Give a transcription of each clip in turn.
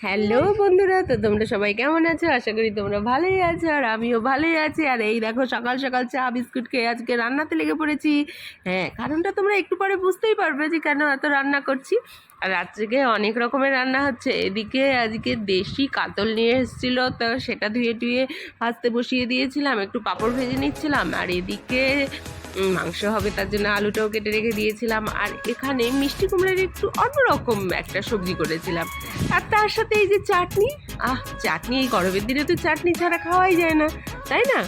Hello বন্ধুরা, তো তোমরা সবাই কেমন আছো? আশা করি তোমরা ভালোই আছো আর আমিও ভালোই আছি। আর এই দেখো, সকাল সকাল চা, বিস্কুট খেয়ে আজকে রান্নাতে লেগে পড়েছি। হ্যাঁ কারণটা তোমরা একটু পরে বুঝতেই পারবে যে কেন এত রান্না করছি। আর আজকে অনেক রকমের রান্না হচ্ছে। এদিকে আজকে দেশি কাতল নিয়ে এসেছিল, তো সেটা ধুয়ে টুয়ে ভাজতে বসিয়ে দিয়েছিলাম। একটু পাঁপড় ভেজে নিচ্ছিলাম। আর এদিকে মাংস হবে, তার জন্য আলুটাও কেটে রেখে দিয়েছিলাম। আর এখানে মিষ্টি কুমড়ার একটু অন্যরকম একটা সবজি করেছিলাম। আর তার সাথে এই যে চাটনি, আহ, চাটনি এই গরমের দিনে তো চাটনি ছাড়া খাওয়াই যায় না, তাই না?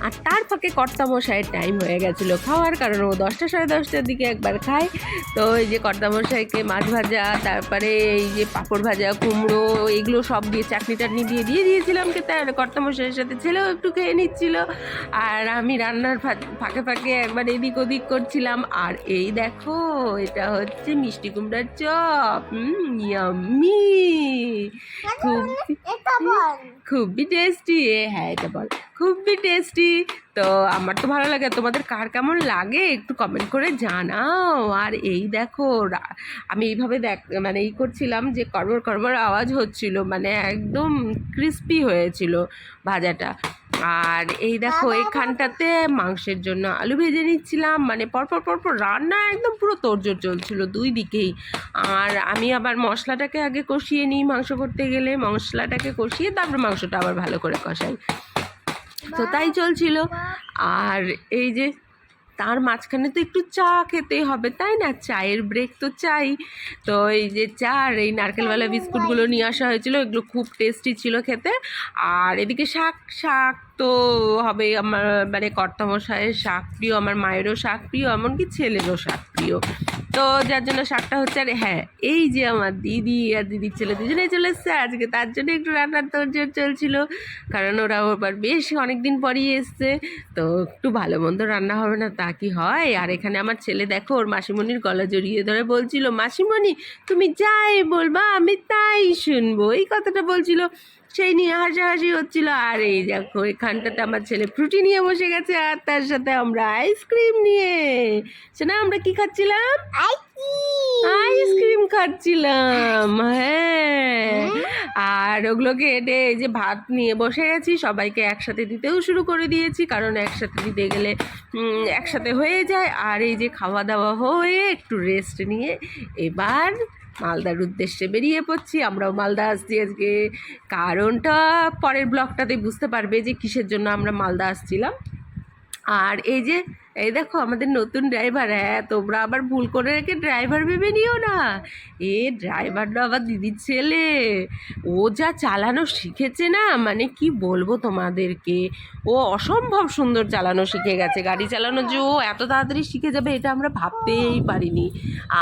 আর তার ফাঁকে কর্তামশাইয়ের টাইম হয়ে গেছিল। খাওয়ার কারণ ও দশটা সাড়ে দশটার দিকে একবার খায়। তো এই যে কর্তামশাইকে মাছ ভাজা তারপরে এই যে পাঁপড় ভাজা কুমড়ো এগুলো সব দিয়ে চাটনি টাটনি দিয়ে দিয়ে দিয়েছিলাম খেতে। আর কর্তামশাইয়ের সাথে ছেলেও একটু খেয়ে নিচ্ছিল। আর আমি রান্নার ফা- ফাঁকে ফাঁকে একবার এদিক ওদিক করছিলাম। আর এই দেখো এটা হচ্ছে মিষ্টি কুমড়ার চপ। ইয়াম্মি খুব খুবই টেস্টি হ্যাঁ এটা বল। খুবই টেস্টি তো আমার তো ভালো লাগে। তোমাদের কার কেমন লাগে? একটু কমেন্ট করে জানাও। আর এই দেখো আমি এইভাবে দেখ মানে এই করছিলাম যে কড়বড় কড়বড় আওয়াজ হচ্ছিল মানে একদম ক্রিস্পি হয়েছিল ভাজাটা। আর এই দেখো এখানটাতে মাংসের জন্য আলু ভেজে নিচ্ছিলাম মানে পরপর পরপর রান্না একদম পুরো তোড়জোড় চলছিল দুই দিকেই। আর আমি আবার মশলাটাকে আগে কষিয়ে নিই মাংস করতে গেলে। মশলাটাকে কষিয়ে তারপর মাংসটা আবার ভালো করে কষাই। তো তাই চলছিল। আর এই যে তার মাঝখানে তো একটু চা খেতে হবে তাই না? চায়ের ব্রেক তো চাই। তো এই যে চা আর এই নারকেলওয়ালা বিস্কুটগুলো নিয়ে আসা হয়েছিল এগুলো খুব টেস্টি ছিল খেতে। আর এদিকে শাক শাক তো হবে আমার মানে কর্তামশায়ের শাক প্রিয়, আমার মায়েরও শাক প্রিয়, এমনকি ছেলেরও শাক প্রিয়। তো যার জন্য শাকটা হচ্ছে, আর হ্যাঁ এই যে আমার দিদি আর দিদির ছেলে দুজনেই চলে এসছে আজকে, তার জন্য একটু রান্নার তোড়জোড় চলছিল, কারণ ওরা ওবার বেশ অনেক দিন পরই এসছে, তো একটু ভালো মন্দ রান্না হবে না তা কি হয়? আর এখানে আমার ছেলে দেখো, ওর মাসিমণির গলা জড়িয়ে ধরে বলছিল, মাসিমণি, তুমি যাই বলবা, আমি তাই শুনব। এই কথাটা বলছিল। সেই নিয়ে হাসাহাসি হচ্ছিল। আর এই দেখো এখানটাতে আমার ছেলে ফ্রুটি নিয়ে বসে গেছে আর তার সাথে আমরা আইসক্রিম নিয়ে। সেটা আমরা কি খাচ্ছিলাম? আইসক্রিম। খাচ্ছিলাম হ্যাঁ। আর ওগুলোকে এনে এই যে ভাত নিয়ে বসে গেছি সবাইকে একসাথে দিতেও শুরু করে দিয়েছি কারণ একসাথে দিতে গেলে একসাথে হয়ে যায়। আর এই যে খাওয়া দাওয়া হয়ে একটু রেস্ট নিয়ে এবার মালদার উদ্দেশ্যে বেরিয়ে পড়ছি। আমরাও মালদা আসছি আজকে। কারণটা পরের ব্লগটাতে বুঝতে পারবে যে কিসের জন্য আমরা মালদা আসছিলাম। আর এই যে এই দেখো, আমাদের নতুন ড্রাইভার হ্যাঁ তোমরা আবার ভুল করে রেখে ড্রাইভার ভেবে নিও না। এ ড্রাইভারটা আবার দিদির ছেলে। ও যা চালানো শিখেছে না মানে কি বলব তোমাদেরকে? ও অসম্ভব সুন্দর চালানো শিখে গেছে। গাড়ি চালানো যে ও এত তাড়াতাড়ি শিখে যাবে, এটা আমরা ভাবতেই পারিনি।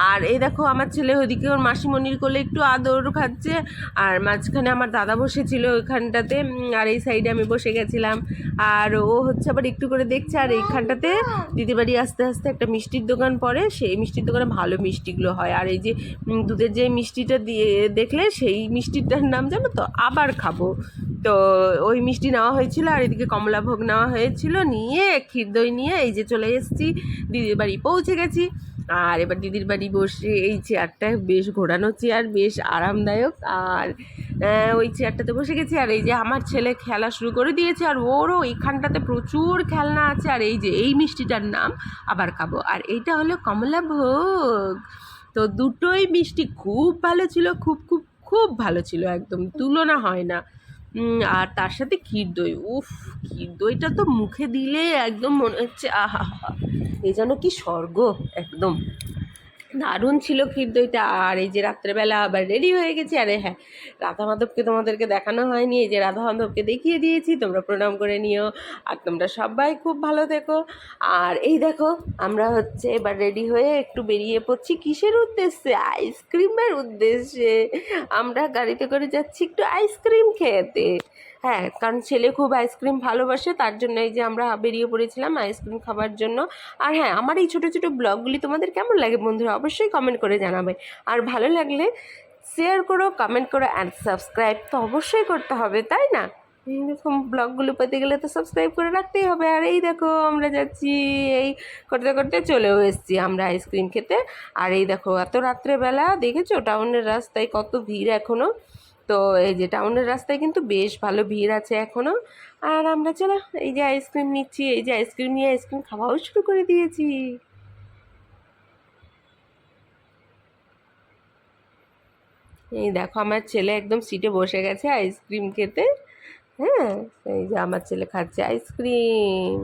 আর এই দেখো, আমার ছেলে ওইদিকে ওর মাসিমণির কোলে একটু আদর খাচ্ছে। আর মাঝখানে আমার দাদা বসেছিল ওইখানটাতে আর এই সাইডে আমি বসে গেছিলাম। আর ও হচ্ছে আবার একটু করে দেখছে, আর এইখানটাতে দিদি বাড়ি আস্তে আস্তে একটা মিষ্টির দোকান পড়ে, সেই মিষ্টির দোকানে ভালো মিষ্টিগুলো হয়। আর এই যে দুধের যে মিষ্টিটা দিয়ে দেখলে সেই মিষ্টিটার নাম জানো তো? আবার খাব। তো ওই মিষ্টি নেওয়া হয়েছিল আর এদিকে কমলাভোগ নেওয়া হয়েছিল। নিয়ে, ক্ষীর দই নিয়ে এই যে চলে এসেছি, দিদির বাড়ি পৌঁছে গেছি। আর এবার দিদির বাড়ি বসে এই চেয়ারটা বেশ ঘোরানো চেয়ার বেশ আরামদায়ক। আর ওই চেয়ারটাতে বসে গেছি আর এই যে আমার ছেলে খেলা শুরু করে দিয়েছে আর ওরও এইখানটাতে প্রচুর খেলনা আছে আর এই যে এই মিষ্টিটার নাম আবার খাব। আর এইটা হলো কমলা ভোগ। তো দুটোই মিষ্টি খুব ভালো ছিল, খুব খুব খুব ভালো ছিল একদম, তুলনা হয় না। আর তার সাথে ক্ষীর দই, উফ, ক্ষীর দইটা তো মুখে দিলে একদম মনে হচ্ছে, আহা, এ যেন কি স্বর্গ একদম। দারুণ ছিল ক্ষীর দইটা। আর এই যে রাত্রেবেলা আবার রেডি হয়ে গেছি। আরে হ্যাঁ রাধা মাধবকে তোমাদেরকে দেখানো হয়নি। এই যে রাধা মাধবকে দেখিয়ে দিয়েছি। তোমরা প্রণাম করে নিও। আর তোমরা সবাই খুব ভালো থেকো। আর এই দেখো, আমরা হচ্ছে এবার রেডি হয়ে একটু বেরিয়ে পড়ছি কিসের উদ্দেশ্যে? আইসক্রিমের উদ্দেশ্যে। আমরা গাড়িতে করে যাচ্ছি একটু আইসক্রিম খেতে। হ্যাঁ কারণ ছেলে খুব আইসক্রিম ভালোবাসে, তার জন্য এই যে আমরা বেরিয়ে পড়েছিলাম আইসক্রিম খাবার জন্য। আর হ্যাঁ আমার এই ছোটো ছোটো ব্লগগুলি তোমাদের কেমন লাগে বন্ধুরা অবশ্যই কমেন্ট করে জানাবে। আর ভালো লাগলে শেয়ার করো কমেন্ট করো অ্যান্ড সাবস্ক্রাইব তো অবশ্যই করতে হবে, তাই না? এইরকম ব্লগগুলো পেতে গেলে তো সাবস্ক্রাইব করে রাখতেই হবে। আর এই দেখো আমরা যাচ্ছি, এই করতে করতে চলেও এসেছি আমরা আইসক্রিম খেতে। আর এই দেখো, এত রাত্রেবেলা, দেখেছ? টাউনের রাস্তায় কত ভিড় এখনও তো এই যে টাউনের রাস্তায় কিন্তু বেশ ভালো ভিড় আছে এখনও আর আমরা চলো এই যে আইসক্রিম নিচ্ছি এই যে আইসক্রিম নিয়ে আইসক্রিম খাওয়াও শুরু করে দিয়েছি। এই দেখো আমার ছেলে একদম সিটে বসে গেছে আইসক্রিম খেতে। হ্যাঁ এই যে আমার ছেলে খাচ্ছে আইসক্রিম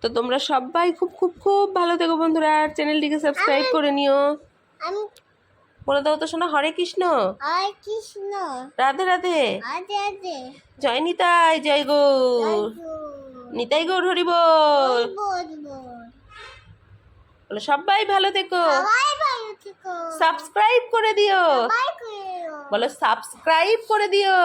তো তোমরা সবাই খুব খুব খুব ভালো থেকো বন্ধুরা আর চ্যানেলটিকে সাবস্ক্রাইব করে নিও। আমি বলে দাও তো শোনা হরে কৃষ্ণ। আর কৃষ্ণ। রাধে রাধে। আদে আদে জয় নিতাই জয় গৌর। নিতাই গৌর হরি বল। বলে সবাই ভালো থেকো। সাবস্ক্রাইব করে দিও। বলো সাবস্ক্রাইব করে দিও।